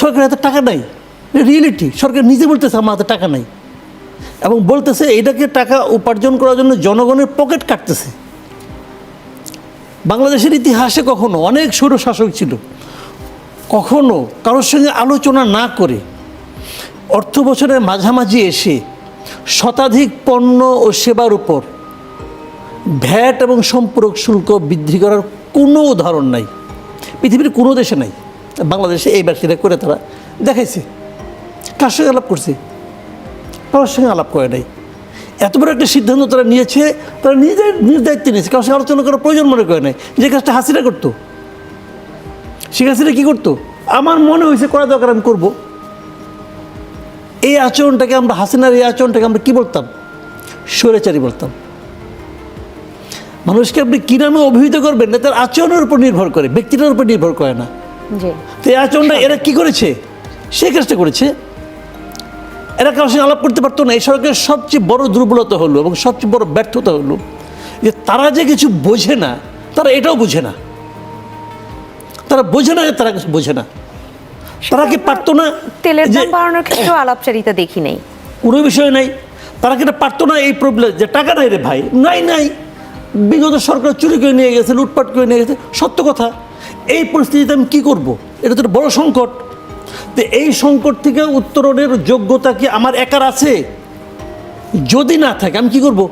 সরকারের হাতে টাকা নাই। রিয়েলিটি সরকার নিজে বলতেছে, আমার হাতে টাকা নাই। এবং বলতেছে এটাকে টাকা উপার্জন করার জন্য জনগণের পকেট কাটতেছে। বাংলাদেশের ইতিহাসে কখনো অনেক সৌর শাসক ছিল। কখনো কারোর সঙ্গে আলোচনা না করে অর্থ বছরের মাঝামাঝি এসে শতাধিক পণ্য ও সেবার উপর ভ্যাট এবং সম্পূরক শুল্ক বৃদ্ধি করার কোনো উদাহরণ নাই। পৃথিবীর কোনো দেশে নাই। বাংলাদেশে এই ব্যক্তিরা করে তারা দেখাইছে। কার সঙ্গে আলাপ করছে? কারোর সঙ্গে আলাপ করে নাই। এত বড় একটা সিদ্ধান্ত তারা নিয়েছে, তারা নিজের নিজ দায়িত্বে নিয়েছে কারোর সঙ্গে আলোচনা করার প্রয়োজন মনে করে নাই যে কাজটা হাসিরা করতো। শেখ হাসিনা কী করতো? আমার মনে হয়েছে করা দরকার আমি করব। এই আচরণটাকে আমরা, হাসিনার এই আচরণটাকে আমরা কী বলতাম? স্বৈরাচারী বলতাম। মানুষকে আপনি কী নামে অভিহিত করবেন না, তার আচরণের উপর নির্ভর করে, ব্যক্তিটার উপর নির্ভর করে না। জি। তো এই আচরণটা এরা কি করেছে? সেই কাজটা করেছে। এরা কারোর সঙ্গে আলাপ করতে পারতো না। এই সরকারের সবচেয়ে বড় দুর্বলতা হলো এবং সবচেয়ে বড় ব্যর্থতা হলো যে তারা যে কিছু বোঝে না তারা এটাও বোঝে না। তারা বোঝে না যে তারা কিছু বোঝে না। তারা কি পারতো না তেলের দাম বাড়ানোর ক্ষেত্রেও আলাপচারিতা দেখি নেই। কোনো বিষয় নাই। তারা কি এটা পারতো না এই প্রবলেম যে টাকা নাই রে ভাই? নাই নাই। বিগত সরকার চুরি করে নিয়ে গেছে লুটপাট করে নিয়ে গেছে। সত্য কথা। এই পরিস্থিতিতে আমি কী করব? এটা তো বড় সংকট। তো এই সংকট থেকে উত্তরণের যোগ্যতা কি আমার একার আছে? যদি না থাকে, আমি কি করব?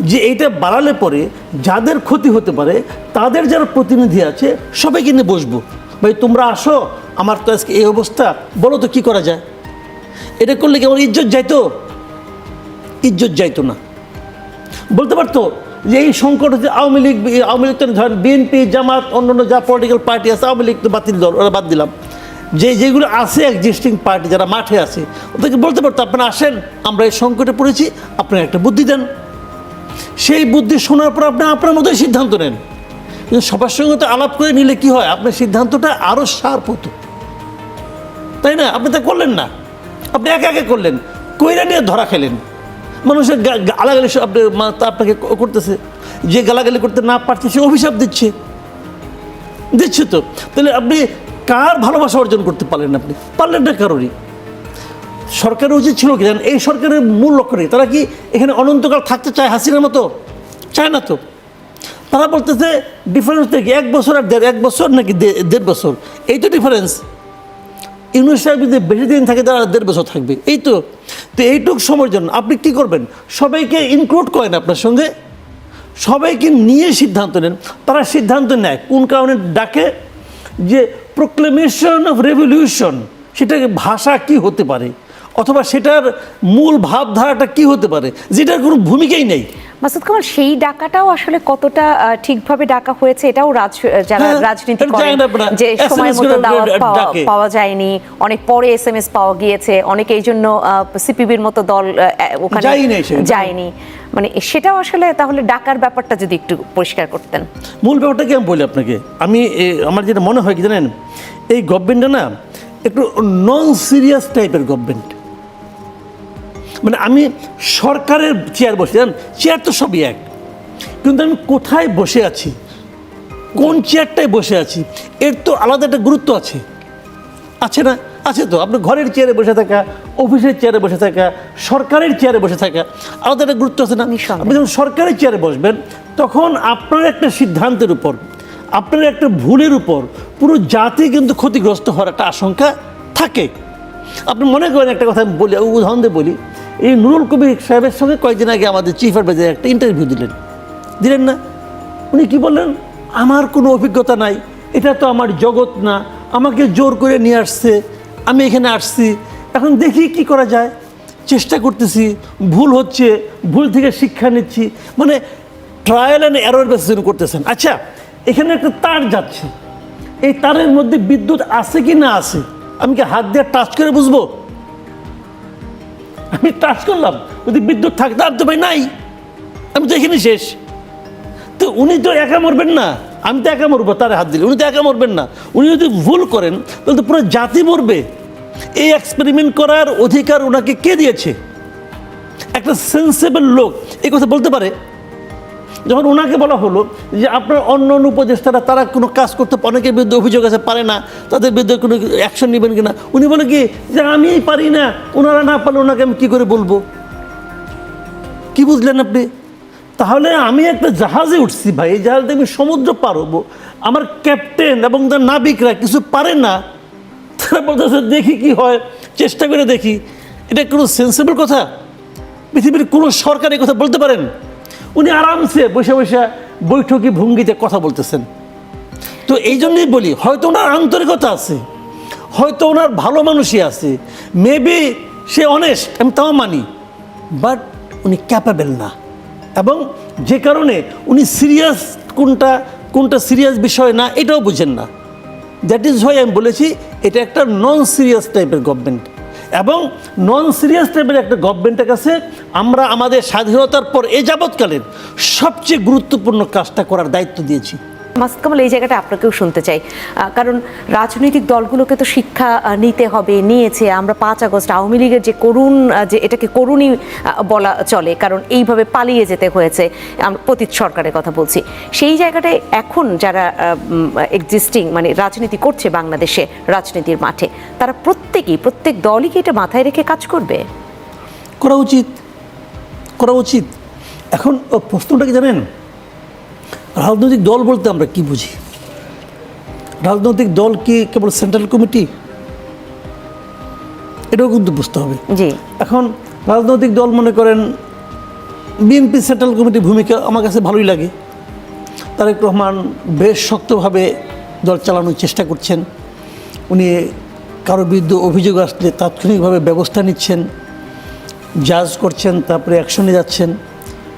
যে এইটা বাড়ালে পরে যাদের ক্ষতি হতে পারে, তাদের যারা প্রতিনিধি আছে, সবাইকে নিয়ে বসবো। ভাই, তোমরা আসো, আমার তো আজকে এই অবস্থা। বলো তো, কী করা যায়? এটা করলে কি আমার ইজ্জত যাইতো? ইজ্জত যাইতো না। বলতে পারতো যে এই সংকট হচ্ছে আওয়ামী লীগ আওয়ামী লীগ তো ধরেন বিএনপি জামাত, অন্যান্য যা পলিটিক্যাল পার্টি আছে, আওয়ামী লীগ তো বাতিল দল, ওরা বাদ দিলাম। যে যেগুলো আছে এক্সিস্টিং পার্টি যারা মাঠে আছে, ওদেরকে বলতে পারতো, আপনারা আসেন, আমরা এই সংকটে পড়েছি, আপনারা একটা বুদ্ধি দেন। সেই বুদ্ধি শোনার পর আপনি আপনার মতোই সিদ্ধান্ত নেন। কিন্তু সবার সঙ্গে তো আলাপ করে নিলে কি হয়? আপনার সিদ্ধান্তটা আরও শার্প হতো। তাই না? আপনি তা করলেন না। আপনি একা একা করলেন। কইরা নিয়ে ধরা খেলেন। মানুষের গালাগালি আপনি আপনাকে করতেছে। যে গালাগালি করতে না পারছে, সে অভিশাপ দিচ্ছে। দিচ্ছে তো। তাহলে আপনি কার ভালোবাসা অর্জন করতে পারলেন আপনি? পারলেন না কারোরই। সরকারের উচিত ছিল কি জানেন? এই সরকারের মূল লক্ষ্য নেই। তারা কি এখানে অনন্তকাল থাকতে চায় হাসিনার মতো? চায় না তো। তারা বলতেছে ডিফারেন্স দেখি, এক বছর আর দেড়, এক বছর নাকি দেড় বছর? এই তো ডিফারেন্স সাহেব যদি বেশি দিন থাকে তারা দেড় বছর থাকবে। এই তো। তো এইটুক সময়ের জন্য। আপনি কি করবেন? সবাইকে ইনক্লুড করেন আপনার সঙ্গে। সবাইকে নিয়ে সিদ্ধান্ত নেন। তারা সিদ্ধান্ত নেয় কোন কারণে ডাকে। যে প্রোক্লেমেশন অফ রেভলিউশন সেটা ভাষা কি হতে পারে? অথবা সেটার মূল ভাবধারাটা কি হতে পারে? যেটার কোনো ভূমিকাই নেই। মাসুদ কামাল সেই ডাকাটাও আসলে কতটা ঠিকভাবে ডাকা হয়েছে এটাও রাজ যারা হ্যাঁ, রাজনীতি করেন যে সময় মতো দাওয়াত পাওয়া- যায়নি অনেক পরে এসএমএস পাওয়া গিয়েছে অনেকে এই জন্য সিপিবির মতো দল ওখানে। যায়নি মানে সেটাও আসলে তাহলে ডাকার ব্যাপারটা যদি একটু পরিষ্কার করতেন। মূল ব্যাপারটা কি আমি বলি আপনাকে? আমি আমার যেটা মনে হয় কি জানেন? এই গভর্নমেন্টটা না একটু নন সিরিয়াস টাইপের গভর্নমেন্ট মানে আমি সরকারের চেয়ার বসে জানেন? চেয়ার তো সবই এক। কিন্তু আমি কোথায় বসে আছি? কোন চেয়ারটায় বসে আছি? এর তো আলাদা একটা গুরুত্ব আছে। আছে না? আছে তো। আপনি ঘরের চেয়ারে বসে থাকা অফিসের চেয়ারে বসে থাকা সরকারের চেয়ারে বসে থাকা আলাদা একটা গুরুত্ব আছে না। আপনি যখন সরকারের চেয়ারে বসবেন তখন আপনার একটা সিদ্ধান্তের উপর আপনার একটা ভুলের উপর পুরো জাতি কিন্তু ক্ষতিগ্রস্ত হওয়ার একটা আশঙ্কা থাকে। আপনি মনে করেন একটা কথা আমি বলি উদাহরণ দিয়ে বলি এই নুরুল কবির সাহেবের সঙ্গে কয়েকদিন আগে আমাদের চিফ অ্যাডভাইজার একটা ইন্টারভিউ দিলেন। দিলেন না? উনি কি বললেন? আমার কোনো অভিজ্ঞতা নাই। এটা তো আমার জগৎ না। আমাকে জোর করে নিয়ে আসছে। আমি এখানে আসছি। এখন দেখি কি করা যায়। চেষ্টা করতেছি। ভুল হচ্ছে। ভুল থেকে শিক্ষা নিচ্ছি। মানে ট্রায়াল অ্যান্ড এরর বেসিস করতেছেন। আচ্ছা এখানে একটা তার যাচ্ছে। এই তারের মধ্যে বিদ্যুৎ আছে কি না আছে? আমি কি হাত দিয়ে টাচ করে বুঝব? আমি টাচ করলাম, যদি বিদ্যুৎ থাকতে আর তো ভাই নাই। আমি তো এখানে শেষ। তো উনি তো একা মরবেন না। আমি তো একা মরবো, তার হাত দিলে। উনি তো একা মরবেন না। উনি যদি ভুল করেন, তাহলে তো পুরো জাতি মরবে। এই এক্সপেরিমেন্ট করার অধিকার ওনাকে কে দিয়েছে? একটা সেন্সেবল লোক, এই কথা বলতে পারে? যখন ওনাকে বলা হলো যে আপনার অন্য অন্য উপদেষ্টারা, তারা কোনো কাজ করতে অনেকের বিরুদ্ধে অভিযোগ আছে, পারে না, তাদের বিরুদ্ধে কোনো অ্যাকশন নেবেন কিনা? উনি বলে কি, যে আমি পারি না, ওনারা না পারলে ওনাকে আমি কী করে বলব? কি বুঝলেন আপনি? তাহলে আমি একটা জাহাজে উঠছি ভাই, এই জাহাজে আমি সমুদ্র পার হব। আমার ক্যাপ্টেন এবং তার নাবিকরা কিছু পারে না। তারা বলতেছে, দেখি কি হয়, চেষ্টা করে দেখি। এটা কোনো সেন্সিবল কথা? পৃথিবীর কোনো সরকার এই কথা বলতে পারেন? উনি আরামসে বসে বসে বৈঠকি ভঙ্গিতে কথা বলতেছেন। তো এই জন্যই বলি, হয়তো ওনার আন্তরিকতা আছে, হয়তো ওনার ভালো মানুষই আছে মেবি সে অনেস্ট আমি তাও মানি বাট উনি ক্যাপাবেল না। এবং যে কারণে উনি সিরিয়াস কোনটা কোনটা সিরিয়াস বিষয় না, এটাও বুঝেন না। দ্যাট ইজ হয় আমি বলেছি, এটা একটা নন সিরিয়াস টাইপের গভর্নমেন্ট এবং নন সিরিয়াস টাইপের একটা গভর্নমেন্টের কাছে আমরা আমাদের স্বাধীনতার পর এ যাবৎকালের সবচেয়ে গুরুত্বপূর্ণ কাজটা করার দায়িত্ব দিয়েছি। মাসুদ কামাল, এই জায়গাটা আপনাকেও শুনতে চাই। কারণ রাজনৈতিক দলগুলোকে তো শিক্ষা নিতে হবে, নিয়েছে। আমরা পাঁচ আগস্ট আওয়ামী লীগের যে করুণ যে এটাকে করুণই বলা চলে, কারণ এইভাবে পালিয়ে যেতে হয়েছে পতীত সরকারের কথা বলছি। সেই জায়গাটায় এখন যারা এক্সিস্টিং মানে রাজনীতি করছে বাংলাদেশে, রাজনীতির মাঠে, তারা প্রত্যেকেই, প্রত্যেক দলই কি এটা মাথায় রেখে কাজ করবে? করা উচিত। করা উচিত। এখন প্রশ্নটা কি জানেন? রাজনৈতিক দল বলতে আমরা কি বুঝি? রাজনৈতিক দল কি কেবল সেন্ট্রাল কমিটি? এটাও কিন্তু বুঝতে হবে। এখন রাজনৈতিক দল মনে করেন বিএনপি সেন্ট্রাল কমিটির ভূমিকা আমার কাছে ভালোই লাগে। তারেক রহমান বেশ শক্তভাবে দল চালানোর চেষ্টা করছেন। উনি কারও বিরুদ্ধে অভিযোগ আসলে তাৎক্ষণিকভাবে ব্যবস্থা নিচ্ছেন। জাজ করছেন তারপরে অ্যাকশনে যাচ্ছেন।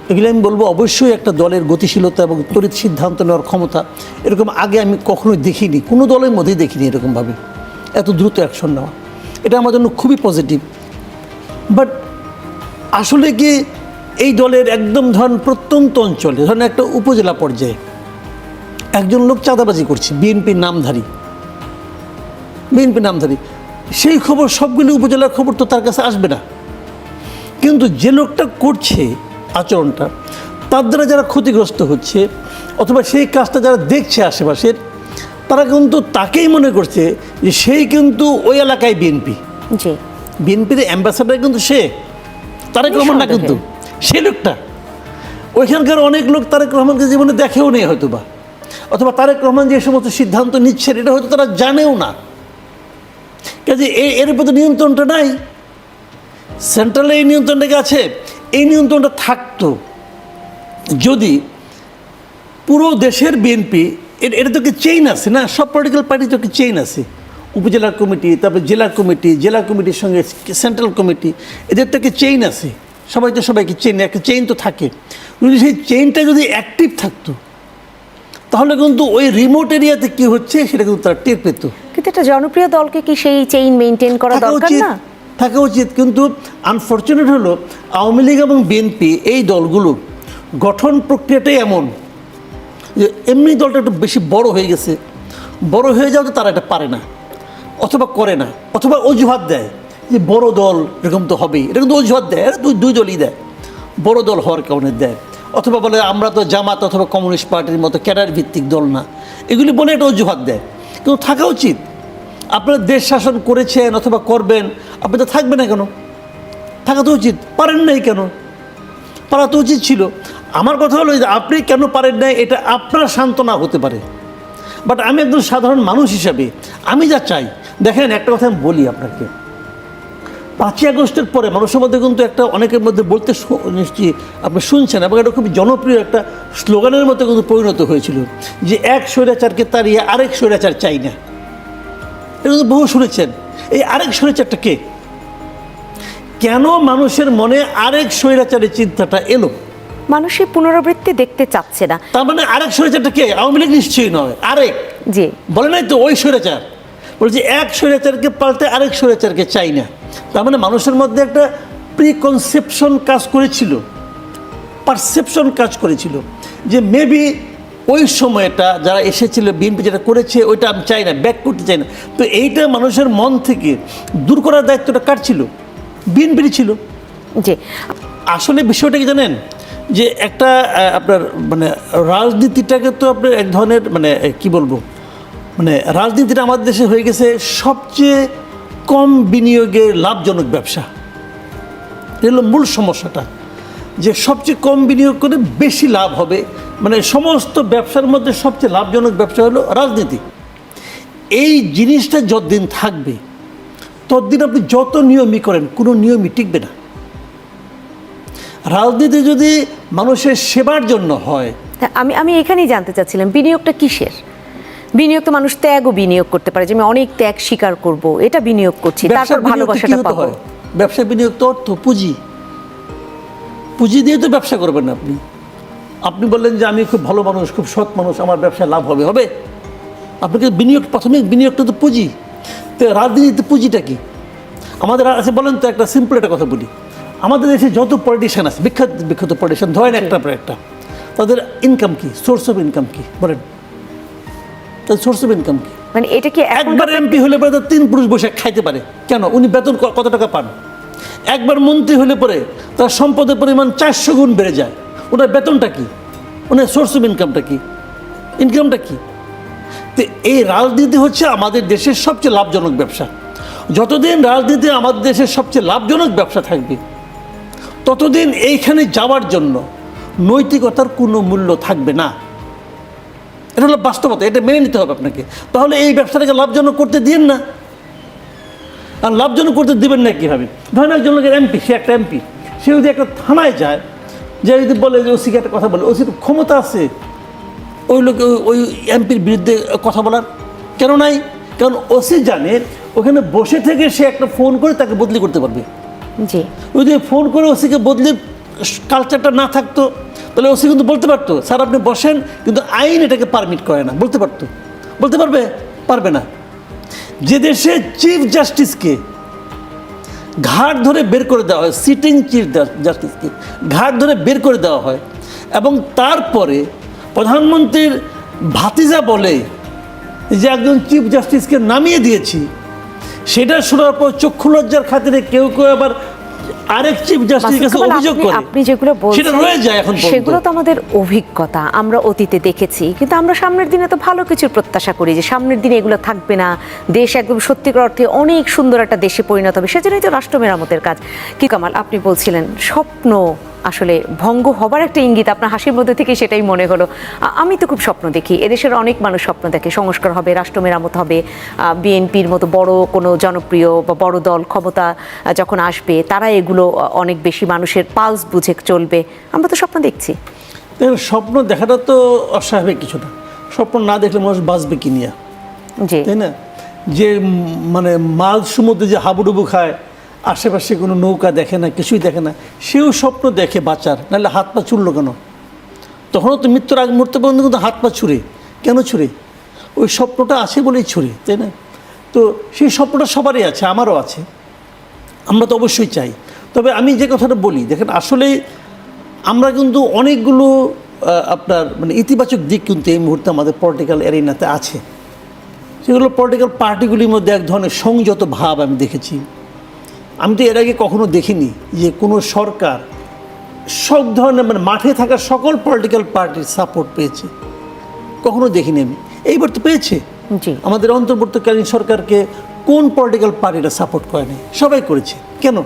এগুলো আমি বলব অবশ্যই একটা দলের গতিশীলতা এবং তড়িৎ সিদ্ধান্ত নেওয়ার ক্ষমতা। এরকম আগে আমি কখনোই দেখিনি, কোনো দলের মধ্যেই দেখিনি এরকমভাবে। এত দ্রুত অ্যাকশন নেওয়া। এটা আমার জন্য খুবই পজিটিভ বাট আসলে কি এই দলের একদম ধরেন প্রত্যন্ত অঞ্চলে, ধরেন একটা উপজেলা পর্যায়ে একজন লোক চাঁদাবাজি করছে, বিএনপির নামধারী। বিএনপির নামধারী। সেই খবর সবগুলি উপজেলার খবর তো তার কাছে আসবে না। কিন্তু যে লোকটা করছে আচরণটা তার দ্বারা যারা ক্ষতিগ্রস্ত হচ্ছে অথবা সেই কাজটা যারা দেখছে আশেপাশের তারা কিন্তু তাকেই মনে করছে যে সেই কিন্তু ওই এলাকায় বিএনপি জি। বিএনপির অ্যাম্বাসাডার কিন্তু সে তারেক রহমান না কিন্তু সে লোকটা। ওইখানকার অনেক লোক তারেক রহমানকে জীবনে দেখেও নেই হয়তো বা অথবা তারেক রহমান যে সমস্ত সিদ্ধান্ত নিচ্ছেন এটা হয়তো তারা জানেও না। কাজে এর উপর তো নিয়ন্ত্রণটা নাই। সেন্ট্রালে এই নিয়ন্ত্রণটা কি আছে এই নিয়ন্ত্রণটা থাকতো। যদি পুরো দেশের বিএনপি এটা তো কি চেইন আছে না? সব পলিটিক্যাল পার্টি তো কি চেইন আছে? উপজেলার কমিটি তারপরে জেলা কমিটি জেলা কমিটির সঙ্গে সেন্ট্রাল কমিটি এদের তো একটা চেইন আছে? সবাই তো সবাইকে চেইন একটা চেইন তো থাকে। যদি সেই চেইনটা যদি অ্যাক্টিভ থাকতো তাহলে কিন্তু ওই রিমোট এরিয়াতে কি হচ্ছে সেটা কিন্তু তারা টের পেত। কিন্তু একটা জনপ্রিয় দলকে কি সেই চেইন মেনটেন করা দরকার উচিত। না? থাকা উচিত। কিন্তু আনফর্চুনেট হলো, আওয়ামী লীগ এবং বিএনপি এই দলগুলো গঠন প্রক্রিয়াটাই এমন যে এমনি দলটা একটু বেশি বড় হয়ে গেছে। বড় হয়ে যাওয়াতে তারা এটা পারে না, অথবা করে না, অথবা অজুহাত দেয় যে বড় দল এরকম তো হবেই। এটা কিন্তু অজুহাত দেয় দুই দুই দলই দেয়। বড় দল হওয়ার কারণে দেয়। অথবা বলে আমরা তো জামাত অথবা কমিউনিস্ট পার্টির মতো ক্যাডার ভিত্তিক দল না। এগুলি বলে এটা অজুহাত দেয়। কিন্তু থাকা উচিত। আপনারা দেশ শাসন করেছেন অথবা করবেন, আপনি তো থাকবেন না কেন? থাকা তো উচিত, পারেন নাই কেন? পারা তো উচিত ছিল। আমার কথা হলো যে আপনি কেন পারেন নাই, এটা আপনার সান্ত্বনা হতে পারে। বাট আমি একজন সাধারণ মানুষ হিসাবে, আমি যা চাই, দেখেন একটা কথা আমি বলি আপনাকে। পাঁচই আগস্টের পরে মানুষের মধ্যে কিন্তু একটা অনেকের মধ্যে বলতে নিশ্চয়ই আপনি শুনছেন, এবং এটা খুব জনপ্রিয় একটা স্লোগানের মতো কিন্তু পরিণত হয়েছিল, যে এক স্বৈরাচারকে তাড়িয়ে আরেক স্বৈরাচার চাই না। এটা কিন্তু বহু শুনেছেন। এই আরেক স্বৈরাচারটা কে? কেন মানুষের মনে আরেক স্বৈরাচারের চিন্তাটা এলো? মানুষের পুনরাবৃত্তি দেখতে চাচ্ছে না। তার মানে আরেক স্বৈরাচারটা কে? আওয়ামী লীগ নিশ্চয়ই নয় আরেক। জি। বলে নাই তো ওই স্বৈরাচার। বলছি এক স্বৈরাচারকে পাল্টে আরেক স্বৈরাচারকে চাই না। তার মানে মানুষের মধ্যে একটা প্রিকনসেপশন কাজ করেছিল। পারসেপশন কাজ করেছিল। যে মেবি ওই সময়টা যারা এসেছিল বিএনপি যেটা করেছে ওইটা আমি চাই না ব্যাক করতে চাই না। তো এইটা মানুষের মন থেকে দূর করার দায়িত্বটা কার ছিল? বিএনপির ছিল। জি। আসলে বিষয়টা কি জানেন? যে একটা আপনার মানে রাজনীতিটাকে তো আপনার এক ধরনের মানে কি বলব? মানে রাজনীতিটা আমাদের দেশে হয়ে গেছে সবচেয়ে কম বিনিয়োগের লাভজনক ব্যবসা। এটা হলো মূল সমস্যাটা। যে সবচেয়ে কম বিনিয়োগ করে বেশি লাভ হবে। মানে সমস্ত ব্যবসার মধ্যে সবচেয়ে লাভজনক ব্যবসা হলো রাজনীতি। এই জিনিসটা যতদিন থাকবে ততদিন আপনি যত নিয়মই করেন কোনো নিয়মই টিকবে না। রাজনীতি যদি মানুষের সেবার জন্য হয়। আমি আমি এখানেই জানতে চাচ্ছিলাম বিনিয়োগটা কিসের? বিনিয়োগ তো মানুষ ত্যাগও বিনিয়োগ করতে পারে যে আমি অনেক ত্যাগ স্বীকার করব এটা বিনিয়োগ করছি তারপর ভালোবাসাটা পাবো। হয়? ব্যবসা বিনিয়োগ তো অর্থ পুঁজি। পুঁজি দিয়ে তো ব্যবসা করবেন না আপনি। আপনি বললেন যে আমি খুব ভালো মানুষ খুব সৎ মানুষ আমার ব্যবসায় লাভ হবে হবে? আপনাকে বিনিয়োগ প্রাথমিক বিনিয়োগটা তো পুঁজি। তো রাজনীতিতে পুঁজিটা কি? আমাদের আছে বলেন তো একটা সিম্পল একটা কথা বলি। আমাদের দেশে যত পলিটিশিয়ান আছে বিখ্যাত বিখ্যাত পলিটিশিয়ান ধরেন একটা পর একটা তাদের ইনকাম কি? সোর্স অফ ইনকাম কি? বলেন। তাদের সোর্স অফ ইনকাম কি? মানে এটা কি একবার এমপি হলে পরে তিন পুরুষ বসে খাইতে পারে। কেন? উনি বেতন কত টাকা পান? একবার মন্ত্রী হলে পরে তার সম্পদের পরিমাণ চারশো গুণ বেড়ে যায়। ওনার বেতনটা কি? ওনার সোর্স অফ ইনকামটা কি? ইনকামটা কি? তো এই রাজনীতি হচ্ছে আমাদের দেশের সবচেয়ে লাভজনক ব্যবসা। যতদিন রাজনীতি আমাদের দেশের সবচেয়ে লাভজনক ব্যবসা থাকবে, ততদিন এইখানে যাওয়ার জন্য নৈতিকতার কোনো মূল্য থাকবে না। এটা হলো বাস্তবতা, এটা মেনে নিতে হবে আপনাকে। তাহলে এই ব্যবসাটাকে লাভজনক করতে দিন না। আর লাভজনক করতে দিবেন না কীভাবে? ধরেন একজন লোকের এমপি সে একটা এমপি সে যদি একটা থানায় যায় যে যদি বলে যে ওসিকে একটা কথা বলে ওসির ক্ষমতা আছে ওই লোকে ওই- এমপির বিরুদ্ধে কথা বলার কেন নাই? কারণ ওসি জানে ওখানে বসে থেকে সে একটা ফোন করে তাকে বদলি করতে পারবে। জি। ওই যে ফোন করে ওসিকে বদলে কালচারটা না থাকতো তাহলে ওসি কিন্তু বলতে পারতো স্যার আপনি বসেন কিন্তু আইন এটাকে পারমিট করে না। বলতে পারতো। বলতে পারবে? পারবে না। যে দেশে চিফ জাস্টিসকে ঘাট ধরে বের করে দেওয়া হয় সিটিং চিফ জাস্টিসকে ঘাট ধরে বের করে দেওয়া হয় এবং তারপরে প্রধানমন্ত্রীর ভাতিজা বলে যে একজন চিফ জাস্টিসকে নামিয়ে দিয়েছি, সেটা শোনার পর চক্ষু লজ্জার খাতিরে কেউ কেউ আবার আরেক চিফ জাস্টিসের কাছে অভিযোগ করে আপনি যেগুলো সেটা বলছেন রয়ে যায় এখন সেগুলো তো আমাদের অভিজ্ঞতা আমরা অতীতে দেখেছি। কিন্তু আমরা সামনের দিনে তো ভালো কিছুর প্রত্যাশা করি যে সামনের দিনে এগুলো থাকবে না। দেশ একদম সত্যিকার অর্থে অনেক সুন্দর একটা দেশে পরিণত হবে। সেজন্যই তো রাষ্ট্র মেরামতের কাজ। কি কামাল আপনি বলছিলেন স্বপ্ন আসলে ভঙ্গ হবার একটা ইঙ্গিত আপনার হাসির মধ্যে থেকে সেটাই মনে হলো। আমি তো খুব স্বপ্ন দেখি এদেশের অনেক মানুষ স্বপ্ন দেখে। সংস্কার হবে রাষ্ট্র মেরামত হবে বিএনপির মতো বড় কোনো জনপ্রিয় বা বড় দল ক্ষমতা যখন আসবে তারা এগুলো অনেক বেশি মানুষের পালস বুঝে চলবে। আমরা তো স্বপ্ন দেখছি। স্বপ্ন দেখাটা তো অস্বাভাবিক কিছু না। স্বপ্ন না দেখলে মানুষ বাঁচবে কি নিয়ে? জি। তাই না? যে মানে মাঝ সমুদ্রে যে হাবুডুবু খায় আশেপাশে কোনো নৌকা দেখে না, কিছুই দেখে না, সেও স্বপ্ন দেখে বাঁচার, নাহলে হাত পা ছুড়লো কেন? তখনও তো মৃত্যুর আগ মুহূর্তে পর্যন্ত কিন্তু হাত পা ছুঁড়ে। কেন ছুঁড়ে? ওই স্বপ্নটা আছে বলেই ছুঁড়ে, তাই না? তো সেই স্বপ্নটা সবারই আছে, আমারও আছে। আমরা তো অবশ্যই চাই। তবে আমি যে কথাটা বলি, দেখেন, আসলে আমরা কিন্তু অনেকগুলো আপনার মানে ইতিবাচক দিক কিন্তু এই মুহূর্তে আমাদের পলিটিক্যাল এরিনাতে আছে। সেগুলো পলিটিক্যাল পার্টিগুলির মধ্যে এক ধরনের সংযত ভাব আমি দেখেছি। আমি তো এর আগে কখনো দেখিনি যে কোনো সরকার সব ধরনের মানে মাঠে থাকা সকল পলিটিক্যাল পার্টির সাপোর্ট পেয়েছে। কখনো দেখিনি আমি। এইবার তো পেয়েছে। আমাদের অন্তর্বর্তীকালীন সরকারকে কোন পলিটিক্যাল পার্টিটা সাপোর্ট করেনি সবাই করেছে। কেন?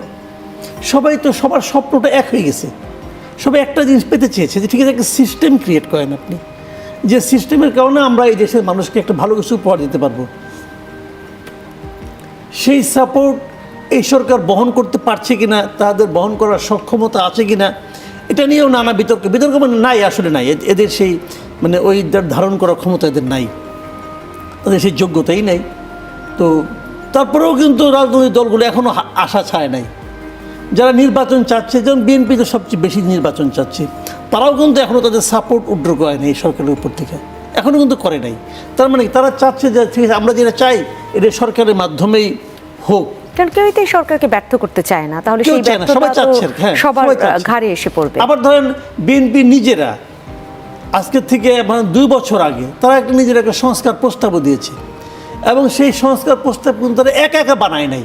সবাই তো সবার স্বপ্নটা এক হয়ে গেছে। সবাই একটা জিনিস পেতে চেয়েছে যে ঠিক আছে একটা সিস্টেম ক্রিয়েট করেন আপনি। যে সিস্টেমের কারণে আমরা এই দেশের মানুষকে একটা ভালো কিছু উপহার দিতে পারব। সেই সাপোর্ট এই সরকার বহন করতে পারছে কি না তাদের বহন করার সক্ষমতা আছে কিনা এটা নিয়েও নানা বিতর্ক। বিতর্ক মানে নাই আসলে নাই। এদের সেই মানে ওই ধারণ করার ক্ষমতা এদের নাই। তাদের সেই যোগ্যতাই নাই। তো তারপরেও কিন্তু রাজনৈতিক দলগুলো এখনও আশা ছায় নাই। যারা নির্বাচন চাচ্ছে যেমন বিএনপি তো সবচেয়ে বেশি নির্বাচন চাচ্ছে তারাও কিন্তু এখনও তাদের সাপোর্ট উড্র করে নাই সরকারের উপর থেকে। এখনও কিন্তু করে নাই। তার মানে কি, তারা চাচ্ছে যে ঠিক আছে আমরা যেটা চাই এটা সরকারের মাধ্যমেই হোক। কারণ কেউই তো সরকারকে ব্যর্থ করতে চায় না। তাহলে সেই সবাই ব্যর্থতা হ্যাঁ, সবার ঘাড়ে এসে পড়বে। আবার ধরেন বিএনপি নিজেরা আজকের থেকে মানে দুই বছর আগে তারা একটা নিজের একটা সংস্কার প্রস্তাবও দিয়েছে। এবং সেই সংস্কার প্রস্তাব কিন্তু তারা একা একা বানায় নাই।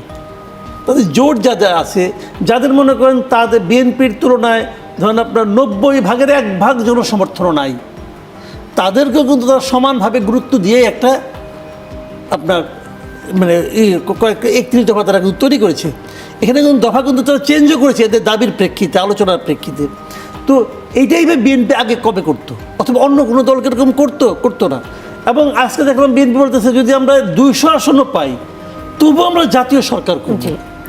তাদের জোট যাদের আছে যাদের মনে করেন তাদের বিএনপির তুলনায় ধরেন আপনার নব্বই ভাগের এক ভাগ জনসমর্থন নাই। তাদেরকেও কিন্তু তারা সমানভাবে গুরুত্ব দিয়ে একটা আপনার মানে কয়েক একত্রিশ দফা তারা কিন্তু তৈরি করেছে। এখানে কিন্তু দফা কিন্তু তারা চেঞ্জও করেছে এদের দাবির প্রেক্ষিতে আলোচনার প্রেক্ষিতে। তো এইটাই বিএনপি আগে কবে করতো? অথবা অন্য কোনো দলকে এরকম করতো করতো না। এবং আজকে দেখলাম বিএনপি বলতেছে যদি আমরা দুইশো আসনও পাই তবুও আমরা জাতীয় সরকার করব।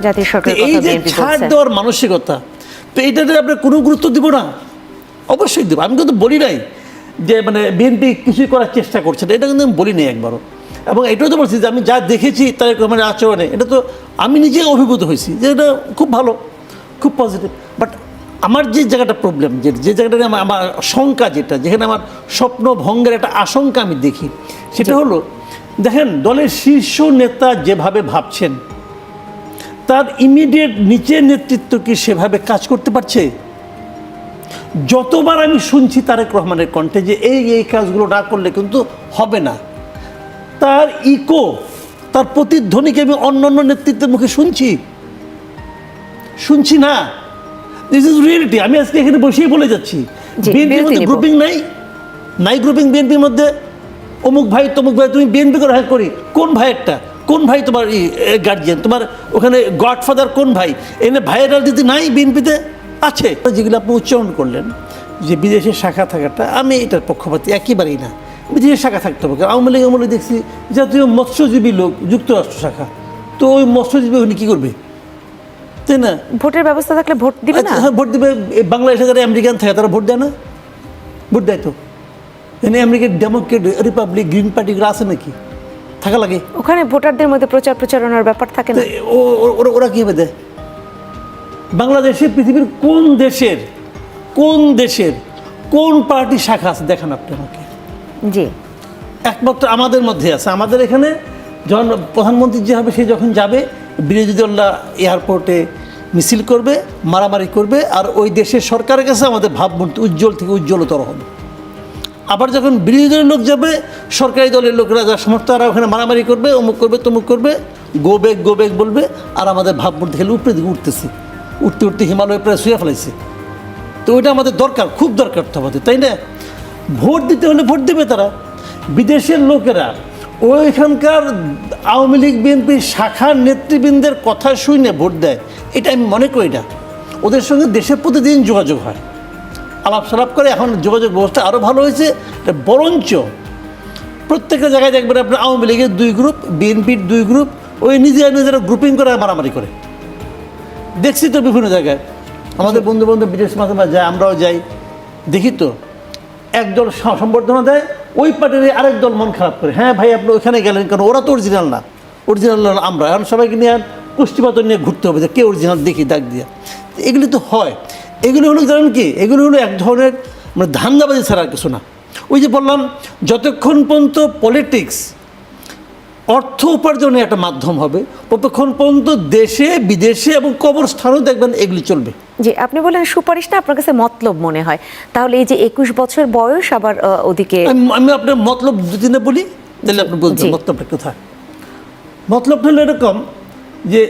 জাতীয় এই যে ছাড় দেওয়ার মানসিকতা তো এইটাতে আমরা কোনো গুরুত্ব দিব না? অবশ্যই দেবো। আমি কিন্তু বলি নাই যে মানে বিএনপি কিছুই করার চেষ্টা করছে না। এটা কিন্তু আমি বলি নাই একবারও। এবং এটাও তো বলছি যে আমি যা দেখেছি তার মানে আচরণে এটা তো আমি নিজে অভিভূত হয়েছি যে এটা খুব ভালো খুব পজিটিভ বাট আমার যে জায়গাটা প্রবলেম যে যে জায়গাটা আমার আমার শঙ্কা যেটা যেখানে আমার স্বপ্ন ভঙ্গের একটা আশঙ্কা আমি দেখি সেটা হলো দেখেন দলের শীর্ষ নেতা যেভাবে ভাবছেন তার ইমিডিয়েট নিচের নেতৃত্ব কি সেভাবে কাজ করতে পারছে? যতবার আমি শুনছি তারেক রহমানের কণ্ঠে যে এই এই কাজগুলো না করলে কিন্তু হবে না। তার ইকো তার প্রতিধ্বনিকে আমি অন্য অন্য নেতৃত্বের মুখে শুনছি। শুনছি না। দিস ইজ রিয়েলিটি আমি আজকে এখানে বসেই বলে যাচ্ছি। বিএনপির মধ্যে গ্রুপিং নাই। নাই গ্রুপিং বিএনপির মধ্যে অমুক ভাই তমুক ভাই তুমি বিএনপি করে হ্যাঁ করি। কোন ভাইয়েরটা কোন ভাই তোমার গার্জিয়ান তোমার ওখানে গডফাদার কোন ভাই? এনে ভাইয়ের রাজনীতি নাই বিএনপিতে আছে। যেগুলো আপনি উচ্চারণ করলেন যে বিদেশের শাখা থাকাটা আমি এটার পক্ষপাতি একেবারেই না। বিদেশের শাখা থাকতে হবে। কারণ আওয়ামী লীগ আমলে দেখছি জাতীয় মৎস্যজীবী লোক যুক্তরাষ্ট্র শাখা। তো ওই মৎস্যজীবী উনি কী করবে? তাই না? ভোটের ব্যবস্থা থাকলে ভোট দিবে না? আচ্ছা, হ্যাঁ ভোট দিবে। বাংলাদেশে যারা আমেরিকান থাকে তারা ভোট দেয় না? ভোট দেয় তো। এখানে আমেরিকার ডেমোক্রেট রিপাবলিক গ্রিন পার্টিগুলো আছে নাকি? থাকা লাগে। ওখানে ভোটারদের মধ্যে প্রচার প্রচারণার ব্যাপার থাকে না? ওরা ওরা কীভাবে দেয় বাংলাদেশে পৃথিবীর কোন দেশের কোন দেশের কোন পার্টি শাখা আছে? দেখান আপনি আমাকে। জি। একমাত্র আমাদের মধ্যে আছে। আমাদের এখানে যখন প্রধানমন্ত্রী যে হবে, সে যখন যাবে বিরোধী দলরা এয়ারপোর্টে মিছিল করবে, মারামারি করবে, আর ওই দেশের সরকারের কাছে আমাদের ভাবমূর্তি উজ্জ্বল থেকে উজ্জ্বলতর হবে। আবার যখন বিরোধী দলের লোক যাবে, সরকারি দলের লোকরা যারা সমর্থ তারা ওখানে মারামারি করবে, অমুক করবে, তমুক করবে, গো বেগ গো বেগ বলবে, আর আমাদের ভাবমূর্তি খেলে উপরে দিকে উঠতেছে। উঠতে উঠতে হিমালয় প্রায় শুয়ে ফেলাইছে। তো ওইটা আমাদের দরকার, খুব দরকার তো আমাদের, তাই না? ভোট দিতে হলে ভোট দেবে তারা। বিদেশের লোকেরা ওইখানকার আওয়ামী লীগ বিএনপির শাখার নেতৃবৃন্দের কথা শুনে ভোট দেয়। এটা আমি মনে করি না। ওদের সঙ্গে দেশে প্রতিদিন যোগাযোগ হয়। আলাপ সালাপ করে এখন যোগাযোগ ব্যবস্থা আরও ভালো হয়েছে। বরঞ্চ প্রত্যেকটা জায়গায় দেখবেন আপনার আওয়ামী লীগের দুই গ্রুপ বিএনপির দুই গ্রুপ ওই নিজেরা নিজেরা গ্রুপিং করে মারামারি করে। দেখছি তো বিভিন্ন জায়গায়। আমাদের বন্ধু বান্ধব বিদেশ মাঝে মাঝে যায় আমরাও যাই। দেখি তো একদল সম্বর্ধনা দেয়, ওই পার্টির আরেক দল মন খারাপ করে। হ্যাঁ ভাই, আপনি ওইখানে গেলেন কারণ ওরা তো অরিজিনাল না। অরিজিনাল না আমরা। এখন সবাইকে নিয়ে আর পুষ্টিপাত নিয়ে ঘুরতে হবে যে কে অরিজিনাল দেখি, ডাক দিয়ে। এগুলি তো হয়। এগুলি হলো, জানেন কি? এগুলি হলো এক ধরনের মানে ধান্দাবাজি ছাড়া কিছু না। ওই যে বললাম, যতক্ষণ পর্যন্ত পলিটিক্স অর্থ উপার্জনের একটা মাধ্যম হবে। ততক্ষণ পর্যন্ত দেশে বিদেশে এবং কবরস্থানেও দেখবেন এগুলি চলবে। জি আপনি বলেন সুপারিশ না আপনার কাছে মতলব মনে হয়। তাহলে এই যে একুশ বছর বয়স আবার ওদিকে আমি আপনার মতলব দু তিনে বলি তাহলে আপনি বলতে জি। মতলবটা কোথায়? মতলবটা হলো এরকম যে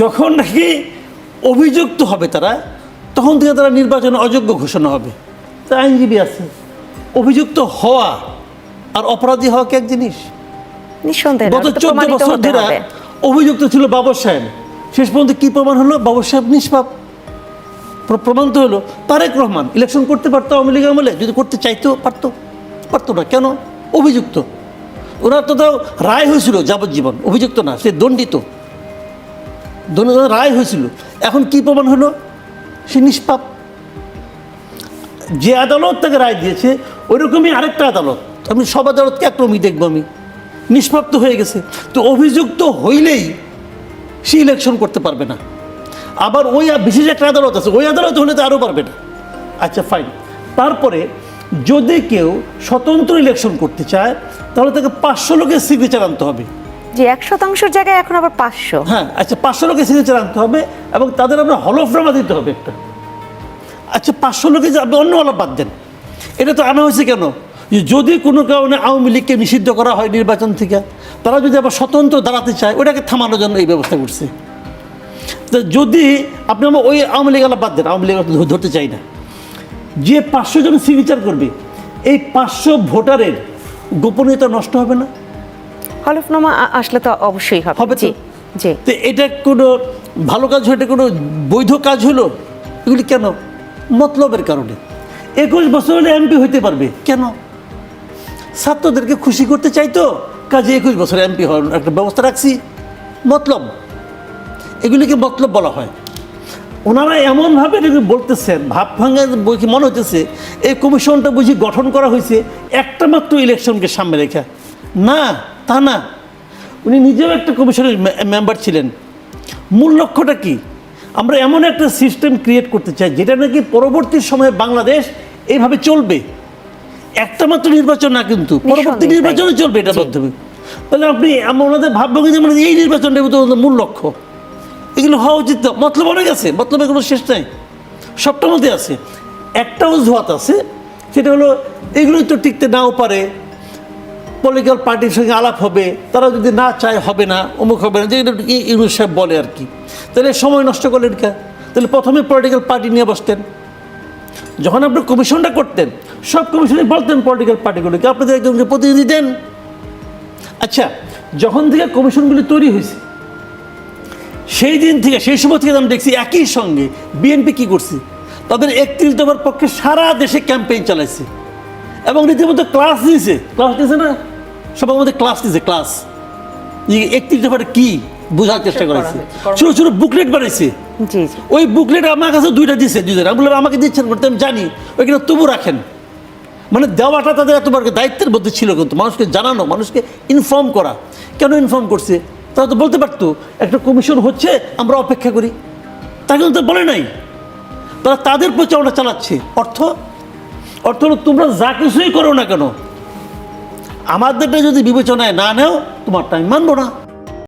যখন নাকি অভিযুক্ত হবে তারা তখন থেকে তারা নির্বাচনে অযোগ্য ঘোষণা হবে। তা আইনজীবী আছে। অভিযুক্ত হওয়া আর অপরাধী হওয়া কি এক জিনিস? নিঃসন্দেহে গত চোদ্দ বছর ধরে অভিযুক্ত ছিল বাবর সাহেব। শেষ পর্যন্ত কি প্রমাণ হলো? বাবর সাহেব নিষ্পাপ। প্রমাণ তো হলো তারেক রহমান। ইলেকশন করতে পারতো আওয়ামী লীগ আমলে? যদি করতে চাইতেও পারতো। পারতো না। কেন? অভিযুক্ত। ওনার তো তাও রায় হয়েছিল যাবজ্জীবন। অভিযুক্ত না সে দণ্ডিত। দণ্ডিত রায় হয়েছিল। এখন কি প্রমাণ হলো? সে নিষ্পাপ। যে আদালত তাকে রায় দিয়েছে ওইরকমই আরেকটা আদালত। আমি সব আদালতকে একরকমই দেখব আমি। নিষ্পাপ্ত হয়ে গেছে। তো অভিযুক্ত হইলেই সে ইলেকশন করতে পারবে না। আবার ওই বিশেষ একটা আদালত আছে ওই আদালত হলে তো আরও পারবে না। আচ্ছা ফাইন তারপরে যদি কেউ স্বতন্ত্র ইলেকশন করতে চায় তাহলে তাকে পাঁচশো লোকের সিগনেচার আনতে হবে। যে এক শতাংশের জায়গায় এখন আবার পাঁচশো। হ্যাঁ আচ্ছা পাঁচশো লোকের সিগনেচার আনতে হবে এবং তাদের আমরা হলফনামা দিতে হবে একটা। আচ্ছা পাঁচশো লোকে যে আপনি অন্য আলাপ বাদ দেন। এটা তো আনা হয়েছে কেন? যে যদি কোনো কারণে আওয়ামী লীগকে নিষিদ্ধ করা হয় নির্বাচন থেকে তারা যদি আবার স্বতন্ত্র দাঁড়াতে চায় ওটাকে থামানোর জন্য এই ব্যবস্থা করছে। তো যদি আপনি আমার ওই আওয়ামী লীগ আলাপ বাদ দেন আওয়ামী লীগ ধরতে চাই না। যে পাঁচশো জন সিগনেচার করবে এই পাঁচশো ভোটারের গোপনীয়তা নষ্ট হবে না? হলফনামা আসলে তো অবশ্যই হবে। জি জি। তো এটা কোনো ভালো কাজ হলো এটা কোনো বৈধ কাজ হলো? এগুলি কেন? মতলবের কারণে। একুশ বছর হলে এমপি হইতে পারবে কেন? ছাত্রদেরকে খুশি করতে চাইতো কাজে একুশ বছর এমপি হওয়ার একটা ব্যবস্থা রাখছি। মতলব, এগুলিকে মতলব বলা হয়। ওনারা এমনভাবে বলতেছেন, ভাব ভাঙা কি মনে হইতেছে, এই কমিশনটা বুঝি গঠন করা হয়েছে একটা মাত্র ইলেকশনকে সামনে রেখে। না, তা না। উনি নিজেও একটা কমিশনের মেম্বার ছিলেন। মূল লক্ষ্যটা কি? আমরা এমন একটা সিস্টেম ক্রিয়েট করতে চাই, যেটা নাকি পরবর্তী সময়ে বাংলাদেশ এইভাবে চলবে। একটা মাত্র নির্বাচন না কিন্তু পরবর্তী। নির্বাচনে চলবে এটার জি। মাধ্যমে। তাহলে আপনি ওনাদের ভাববেন যে মানে এই নির্বাচনটা তো মূল লক্ষ্য। এগুলো হওয়া উচিত। মতলব অনেক আছে মতলবে কোনো শেষ নাই। সবটার মধ্যে আছে। একটা অজুহাত আছে সেটা হলো এগুলোই তো টিকতে নাও পারে। পলিটিক্যাল পার্টির সঙ্গে আলাপ হবে তারা যদি না চায় হবে না অমুক হবে না যে ইউনুস সাহেব বলে আর কি। তাহলে সময় নষ্ট করলেন কে? তাহলে প্রথমে পলিটিক্যাল পার্টি নিয়ে বসতেন। যখন আপনি কমিশনটা করতেন সব কমিশনে বলতেন পলিটিক্যাল পার্টিগুলোকে আপনাদের একজনকে প্রতিনিধি দেন। আচ্ছা যখন থেকে কমিশনগুলি তৈরি হয়েছে সেই দিন থেকে সেই সময় থেকে আমি দেখছি একই সঙ্গে বিএনপি কি করছে? তাদের একত্রিশ দফার পক্ষে সারা দেশে ক্যাম্পেইন চালাইছে। এবং রীতিমতো ক্লাস দিয়েছে ক্লাস দিয়েছে না? সবার মধ্যে ক্লাস দিয়েছে ক্লাস একত্রিশ দফার কি? বোঝার চেষ্টা করেছে ছোটো ছোটো বুকলেট বানাইছে। জি জি। ওই বুকলেট আমার কাছে দুইটা দিছে দুইজন। আমি বললাম আমাকে দিচ্ছেন করতে আমি জানি ওইখানে তবু রাখেন। মানে দেওয়াটা তাদের এত বড় দায়িত্বের মধ্যে ছিল কিন্তু, মানুষকে জানানো, মানুষকে ইনফর্ম করা। কেন ইনফর্ম করছে? তারা তো বলতে পারতো, একটা কমিশন হচ্ছে, আমরা অপেক্ষা করি। তা কিন্তু বলে নাই। তারা তাদের প্রচারণা চালাচ্ছে। অর্থ? অর্থ হলো তোমরা যা কিছুই করো না কেন, আমাদেরটা যদি বিবেচনায় না নেও তোমারটা আমি মানবো না।